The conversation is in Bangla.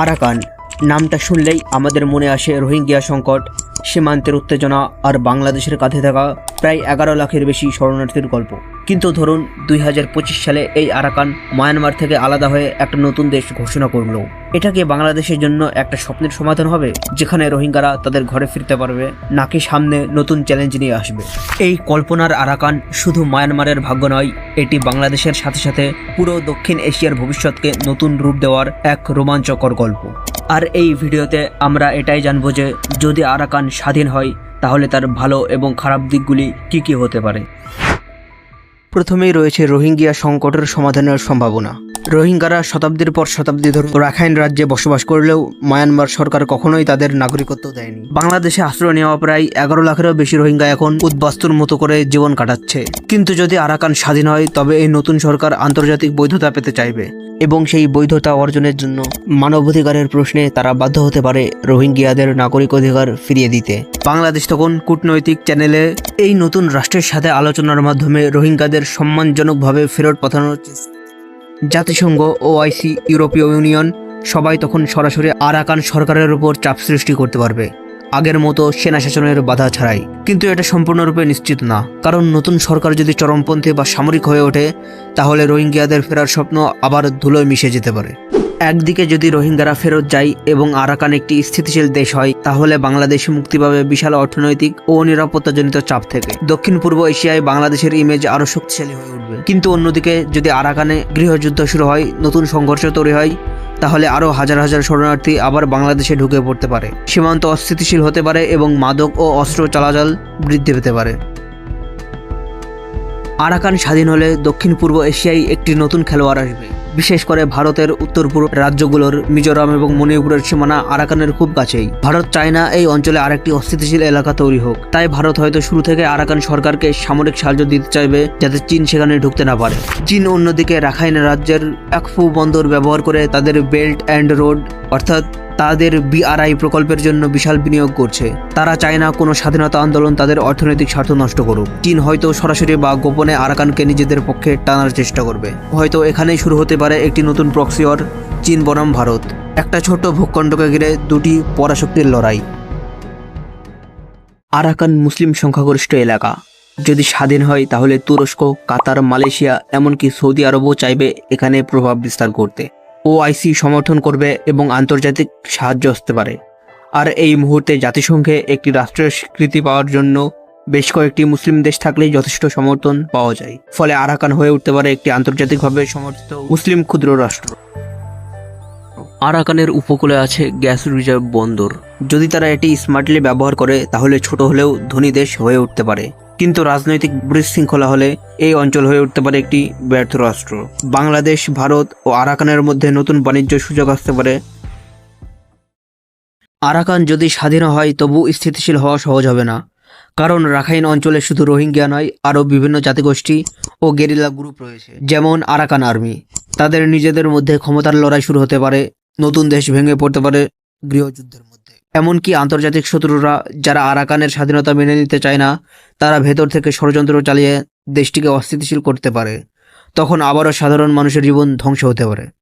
আরাকান নামটা শুনলেই আমাদের মনে আসে রোহিঙ্গিয়া সংকট, সীমান্তের উত্তেজনা আর বাংলাদেশের কাঁধে থাকা প্রায় এগারো লাখের বেশি শরণার্থীর গল্প। কিন্তু ধরুন, দুই হাজার পঁচিশ সালে এই আরাকান মায়ানমার থেকে আলাদা হয়ে একটা নতুন দেশ ঘোষণা করল। এটা কি বাংলাদেশের জন্য একটা স্বপ্নের সমাধান হবে, যেখানে রোহিঙ্গারা তাদের ঘরে ফিরতে পারবে, নাকি সামনে নতুন চ্যালেঞ্জ নিয়ে আসবে? এই কল্পনার আরাকান শুধু মায়ানমারের ভাগ্য নয়, এটি বাংলাদেশের সাথে সাথে পুরো দক্ষিণ এশিয়ার ভবিষ্যৎকে নতুন রূপ দেওয়ার এক রোমাঞ্চকর গল্প। আর এই ভিডিওতে আমরা এটাই জানব যে যদি আরাকান স্বাধীন হয়, তাহলে তার ভালো এবং খারাপ দিকগুলি কি কি হতে পারে? প্রথমেই রয়েছে রোহিঙ্গিয়া সংকটের সমাধানের সম্ভাবনা। রোহিঙ্গারা শতাব্দীর পর শতাব্দী ধরে রাখাইন রাজ্যে বসবাস করলেও মায়ানমার সরকার কখনোই তাদের নাগরিকত্ব দেয়নি। বাংলাদেশে আশ্রয় নেওয়া প্রায় এগারো লাখেরও বেশি রোহিঙ্গা এখন উদ্বাস্তুর মতো করে জীবন কাটাচ্ছে। কিন্তু যদি আরাকান স্বাধীন হয়, তবে এই নতুন সরকার আন্তর্জাতিক বৈধতা পেতে চাইবে এবং সেই বৈধতা অর্জনের জন্য মানবাধিকারের প্রশ্নে তারা বাধ্য হতে পারে রোহিঙ্গিয়াদের নাগরিক অধিকার ফিরিয়ে দিতে। বাংলাদেশ তখন কূটনৈতিক চ্যানেলে এই নতুন রাষ্ট্রের সাথে আলোচনার মাধ্যমে রোহিঙ্গাদের সম্মানজনকভাবে ফেরত পাঠানোর চেষ্টা জাতিসংঘ ওআইসি ইউরোপীয় ইউনিয়ন সবাই তখন সরাসরি আরাকান সরকারের উপর চাপ সৃষ্টি করতে পারবে। আগের মতো সেনা শাসনের বাধা ছাড়াই। কিন্তু এটা সম্পূর্ণরূপে নিশ্চিত না। কারণ নতুন সরকার যদি চরমপন্থী বা সামরিক হয়ে ওঠে, তাহলে রোহিঙ্গিয়াদের ফেরার স্বপ্ন আবার ধুলোয় মিশে যেতে পারে। একদিকে যদি রোহিঙ্গারা ফেরত যায় এবং আরাকান একটি স্থিতিশীল দেশ হয়, তাহলে বাংলাদেশ মুক্তি পাবে বিশাল অর্থনৈতিক ও নিরাপত্তাজনিত চাপ থেকে। দক্ষিণ পূর্ব এশিয়ায় বাংলাদেশের ইমেজ আরও শক্তিশালী হয়ে উঠবে। কিন্তু অন্যদিকে যদি আরাকানে গৃহযুদ্ধ শুরু হয়, নতুন সংঘর্ষ তৈরি হয়, তাহলে আরও হাজার হাজার শরণার্থী আবার বাংলাদেশে ঢুকে পড়তে পারে। সীমান্ত অস্থিতিশীল হতে পারে এবং মাদক ও অস্ত্র চলাচল বৃদ্ধি পেতে পারে। আরাকান স্বাধীন হলে দক্ষিণ পূর্ব এশিয়ায় একটি নতুন খেলোয়াড় আসবে। বিশেষ করে ভারতের উত্তর পূর্ব রাজ্যগুলোর মিজোরাম এবং মণিপুরের সীমানা আরাকানের খুব কাছেই। ভারত চায় না এই অঞ্চলে আরেকটি অস্থিতিশীল এলাকা তৈরি হোক। তাই ভারত হয়তো শুরু থেকে আরাকান সরকারকে সামরিক সাহায্য দিতে চাইবে যাতে চীন সেখানে ঢুকতে না পারে। চীন অন্যদিকে রাখাইন রাজ্যের একফু বন্দর ব্যবহার করে তাদের বেল্ট অ্যান্ড রোড অর্থাৎ তাদের বিআরআই প্রকল্পের জন্য বিশাল বিনিয়োগ করছে। তারা চায় না কোনো স্বাধীনতা আন্দোলন তাদের অর্থনৈতিক স্বার্থ নষ্ট করুক। চীন হয়তো সরাসরি বা গোপনে আরাকানকে নিজেদের পক্ষে টানার চেষ্টা করবে। হয়তো এখানেই শুরু হতে পারে একটি নতুন প্রক্সিওর, চীন বনাম ভারত। একটা ছোট ভূখণ্ডকে ঘিরে দুটি পরাশক্তির লড়াই। আরাকান মুসলিম সংখ্যাগরিষ্ঠ এলাকা। যদি স্বাধীন হয়, তাহলে তুরস্ক, কাতার, মালয়েশিয়া, এমনকি সৌদি আরবও চাইবে এখানে প্রভাব বিস্তার করতে। ওআইসি সমর্থন করবে এবং আন্তর্জাতিক সাহায্য আসতে পারে। আর এই মুহূর্তে জাতিসংঘে একটি রাষ্ট্রের স্বীকৃতি পাওয়ার জন্য বেশ কয়েকটি মুসলিম দেশ থাকলেই যথেষ্ট সমর্থন পাওয়া যায়। ফলে আরাকান হয়ে উঠতে পারে একটি আন্তর্জাতিকভাবে সমর্থিত মুসলিম ক্ষুদ্র রাষ্ট্র। আরাকানের উপকূলে আছে গ্যাস রিজার্ভ বন্দর। যদি তারা এটি স্মার্টলি ব্যবহার করে, তাহলে ছোট হলেও ধনী দেশ হয়ে উঠতে পারে। কিন্তু রাজনৈতিক বিশৃঙ্খলা হলে এই অঞ্চল হয়ে উঠতে পারে একটি ব্যর্থ রাষ্ট্র। বাংলাদেশ, ভারত ও আরাকানের মধ্যে নতুন বাণিজ্য সুযোগ আসতে পারে। আরাকান যদি স্বাধীন হয়, তবু স্থিতিশীল হওয়া সহজ হবে না। কারণ রাখাইন অঞ্চলে শুধু রোহিঙ্গিয়া নয়, আরও বিভিন্ন জাতিগোষ্ঠী ও গেরিলা গ্রুপ রয়েছে, যেমন আরাকান আর্মি। তাদের নিজেদের মধ্যে ক্ষমতার লড়াই শুরু হতে পারে, নতুন দেশ ভেঙে পড়তে পারে গৃহযুদ্ধের মধ্যে। এমনকি আন্তর্জাতিক শত্রুরা যারা আরাকানের স্বাধীনতা মেনে নিতে চায় না, তারা ভেতর থেকে ষড়যন্ত্র চালিয়ে দেশটিকে অস্থিতিশীল করতে পারে। তখন আবারও সাধারণ মানুষের জীবন ধ্বংস হতে পারে।